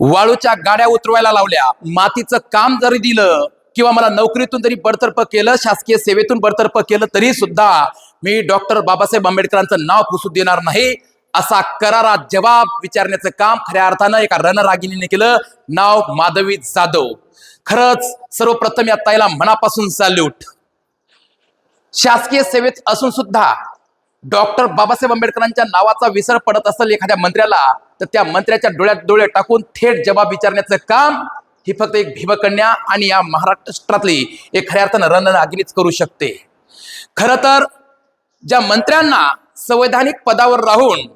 वाळूच्या गाड्या उतरवायला लावल्या. मातीचं काम जरी दिलं किंवा मला नोकरीतून जरी बडतर्फ केलं शासकीय सेवेतून बडतर्फ केलं तरी सुद्धा मी डॉक्टर बाबासाहेब आंबेडकरांचं नाव पुसू देणार नाही असा करारा जबाब विचारण्याचं काम खऱ्या अर्थानं एका रणरागिणीने केलं. नाव माधवी जाधव. खरंच सर्वप्रथम या ताईला मनापासून सॅल्यूट. शासकीय सेवेत असून सुद्धा डॉक्टर बाबासाहेब आंबेडकरांच्या नावाचा विसर पडत असेल एखाद्या मंत्र्याला तर त्या मंत्र्याच्या डोळ्यात डोळे टाकून थेट जबाब विचारण्याचं काम ही फक्त एक भीमकन्या आणि या महाराष्ट्रातली एक खऱ्या अर्थानं रणरागिणीच करू शकते. खरं तर ज्या मंत्र्यांना संवैधानिक पदावर राहून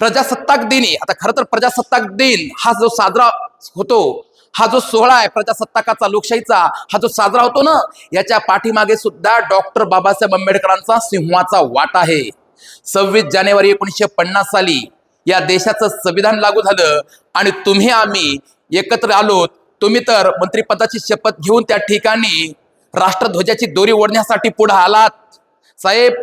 प्रजासत्ताक दिनी आता खरं तर प्रजासत्ताक दिन हा जो साजरा होतो हा जो सोहळा आहे प्रजासत्ताकाचा लोकशाहीचा हा जो साजरा होतो ना याच्या पाठीमागे सुद्धा डॉक्टर बाबासाहेब आंबेडकरांचा सिंहाचा वाट आहे. सव्वीस जानेवारी एकोणीसशे पन्नास साली या देशाचं संविधान लागू झालं आणि तुम्ही आम्ही एकत्र आलो तुम्ही तर मंत्रिपदाची शपथ घेऊन त्या ठिकाणी राष्ट्रध्वजाची दोरी ओढण्यासाठी पुढे आलात. साहेब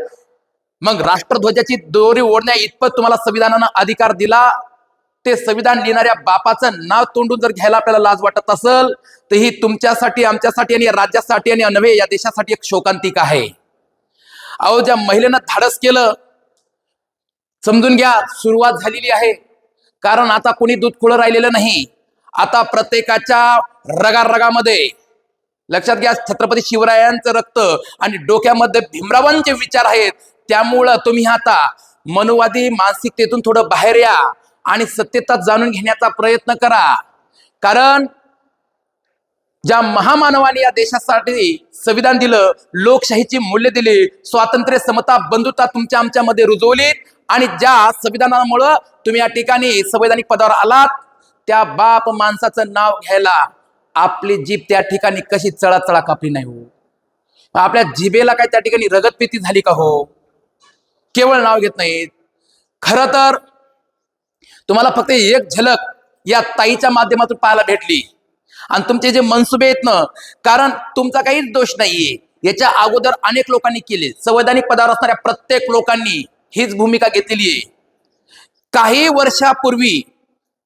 मग राष्ट्रध्वजाची दोरी ओढण्या इतपत तुम्हाला संविधानानं अधिकार दिला? ते संविधान लिहिणाऱ्या बापाचं नाव तोंडून जर घ्यायला आपल्याला लाज वाटत असेल तर ही तुमच्यासाठी आमच्यासाठी आणि या राज्यासाठी आणि नव्हे या देशासाठी एक शोकांतिक आहे. अहो ज्या महिलेनं धाडस केलं समजून घ्या सुरुवात झालेली आहे. कारण आता कोणी दूध खुळं राहिलेलं नाही. आता प्रत्येकाच्या रगारगामध्ये लक्षात घ्या छत्रपती शिवरायांचं रक्त आणि डोक्यामध्ये भीमरावांचे विचार आहेत. त्यामुळं तुम्ही आता मनुवादी मानसिकतेतून थोडं बाहेर या. आणि सत्यता जाणून घेण्याचा प्रयत्न करा. कारण ज्या महामानवाने या देशासाठी संविधान दिलं लोकशाहीची मूल्य दिली स्वातंत्र्य समता बंधुता तुमच्या आमच्यामध्ये रुजवलीत आणि ज्या संविधानामुळं तुम्ही या ठिकाणी संवैधानिक पदावर आलात त्या बाप माणसाचं नाव घ्यायला आपली जीभ त्या ठिकाणी कशी चळा कापली नाही हो? आपल्या जिभेला काय त्या ठिकाणी रगतपेती झाली का हो? केवळ नाव घेत नाहीत. खरं तर तुम्हाला फक्त एक झलक या ताईच्या माध्यमातून पाहायला भेटली. आणि तुमचे जे मनसुबे आहेत ना कारण तुमचा काहीच दोष नाहीये. याच्या अगोदर अनेक लोकांनी केले. संवैधानिक पदावर असणाऱ्या प्रत्येक लोकांनी हीच भूमिका घेतलेली आहे काही वर्षापूर्वी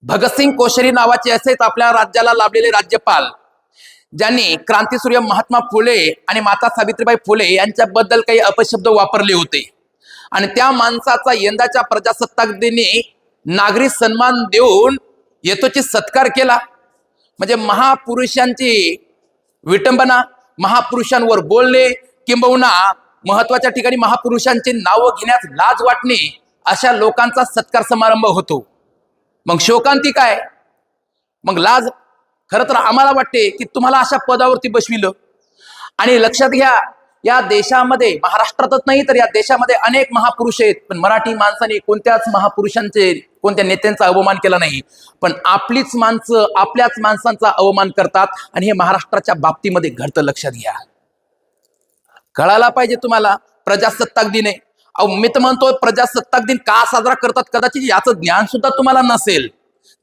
भगतसिंग कोश्यारी नावाचे असेच आपल्या राज्याला लाभलेले राज्यपाल ज्यांनी क्रांतीसूर्य महात्मा फुले आणि माता सावित्रीबाई फुले यांच्याबद्दल काही अपशब्द वापरले होते. आणि त्या माणसाचा यंदाच्या प्रजासत्ताक दिनी नागरी सन्मान देऊन येतोची सत्कार केला. म्हणजे महापुरुषांची विटंबना महापुरुषांवर बोलणे किंबहुना महत्त्वाच्या ठिकाणी महापुरुषांची नावं घेण्यास लाज वाटणे अशा लोकांचा सत्कार समारंभ होतो. मग शोकांती काय? मग लाज? खरं तर आम्हाला वाटते की तुम्हाला अशा पदावरती बसविलं. आणि लक्षात घ्या या देशामध्ये महाराष्ट्रातच नाही तर या देशामध्ये अनेक महापुरुष आहेत. पण मराठी माणसाने कोणत्याच महापुरुषांचे कोणत्या नेत्यांचा अवमान केला नाही. पण आपलीच माणसं आपल्याच माणसांचा अवमान करतात आणि हे महाराष्ट्राच्या बाबतीमध्ये घडतं लक्षात घ्या. कळायला पाहिजे तुम्हाला प्रजासत्ताक दिन आहे. अहो मी तर म्हणतो प्रजासत्ताक दिन का साजरा करतात? कदाचित याचं ज्ञान सुद्धा तुम्हाला नसेल.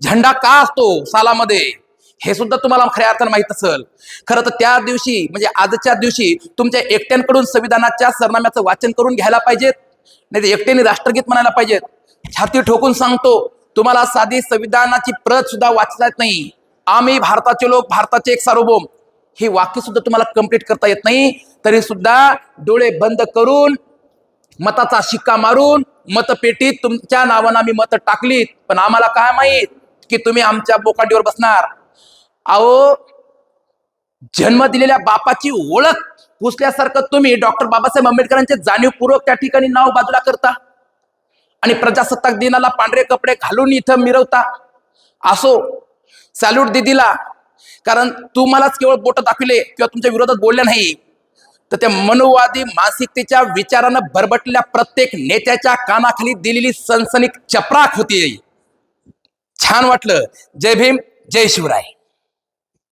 झेंडा का असतो सालामध्ये? हे सुद्धा तुम्हाला खऱ्या अर्थानं माहीत असेल. खरं तर त्या दिवशी म्हणजे आजच्या दिवशी तुमच्या एकट्यांकडून संविधानाच्या सरनाम्याचं वाचन करून घ्यायला पाहिजेत. नाही तर एकट्याने राष्ट्रगीत म्हणायला पाहिजेत. छाती ठोकून सांगतो तुम्हाला साधी संविधानाची प्रत सुद्धा वाचता येत नाही. आम्ही भारताचे लोक भारताचे एक सार्वभौम. हे वाक्य सुद्धा तुम्हाला कंप्लीट करता येत नाही. तरी सुद्धा डोळे बंद करून मताचा शिक्का मारून मतपेटीत तुमच्या नावानं आम्ही मतं टाकलीत. पण आम्हाला काय माहीत की तुम्ही आमच्या बोकांडीवर बसणार. अहो जन्म दिलेल्या बापाची ओळख पुसल्यासारखं तुम्ही डॉक्टर बाबासाहेब आंबेडकरांचे जाणीवपूर्वक त्या ठिकाणी नाव बाजूला करता. आणि प्रजासत्ताक दिनाला पांढरे कपडे घालून इथं मिरवता. असो सॅल्यूट दिदीला कारण तुम्हालाच केवळ बोट दाखविले किंवा तुमच्या विरोधात बोलले नाही. तर त्या मनोवादी मानसिकतेच्या विचारानं भरबटलेल्या प्रत्येक नेत्याच्या कानाखाली दिलेली सनसनीक चपराक होती. छान वाटलं. जय भीम जय शिवराय.